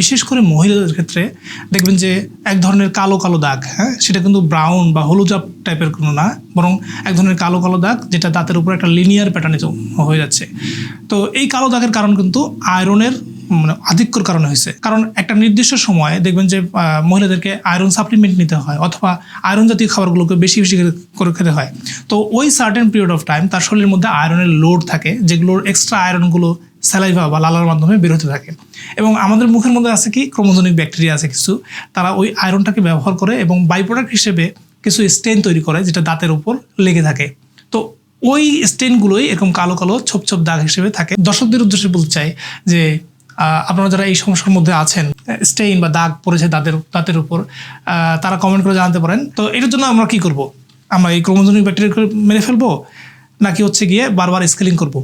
বিশেষ করে মহিলাদের ক্ষেত্রে দেখবেন যে এক ধরনের কালো কালো দাগ হ্যাঁ? সেটা কিন্তু ব্রাউন বা হলুদাপ টাইপের কোনো না, বরং এক ধরনের কালো কালো দাগ যেটা দাঁতের উপর একটা লিনিয়ার প্যাটার্নে হয়ে যাচ্ছে। তো এই কালো দাগের কারণ কিন্তু আয়রনের মানে আধিক্যর কারণে হয়েছে। কারণ একটা নির্দিষ্ট সময়ে দেখবেন যে মহিলাদেরকে আয়রন সাপ্লিমেন্ট নিতে হয় অথবা আয়রন জাতীয় খাবারগুলোকে বেশি বেশি করে- খেতে হয়। তো ওই সার্টেন পিরিয়ড অফ টাইম তার শরীরের মধ্যে আয়রনের লোড থাকে, যেগুলোর এক্সট্রা আয়রনগুলো স্যালাইভা বা লালার মাধ্যমে বের হতে থাকে। এবং আমাদের মুখের মধ্যে আছে কি ক্রোমোজনিক ব্যাকটেরিয়া আছে কিছু। তারা ওই আয়রনটাকে ব্যবহার করে এবং বাই প্রোডাক্ট হিসেবে কিছু স্টেন তৈরি করে, যেটা দাঁতের উপর লেগে থাকে। তো ওই স্টেনগুলোই এরকম কালো কালো, ছোপ ছোপ দাগ হিসেবে থাকে। দর্শকদের উদ্দেশ্যে বলতে চাই যে আপনারা যারা এই সমস্যার মধ্যে আছেন স্টেইন বা দাগ পড়েছে দাঁতের দাঁতের উপর তারা কমেন্ট করে জানাতে পারেন। তো এটার জন্য আমরা কি করব? আমরা এই ক্রোমোজনিক ব্যাকটেরিয়া মেরে ফেলব? নাকি হচ্ছে গিয়ে বারবার স্কেলিং করব?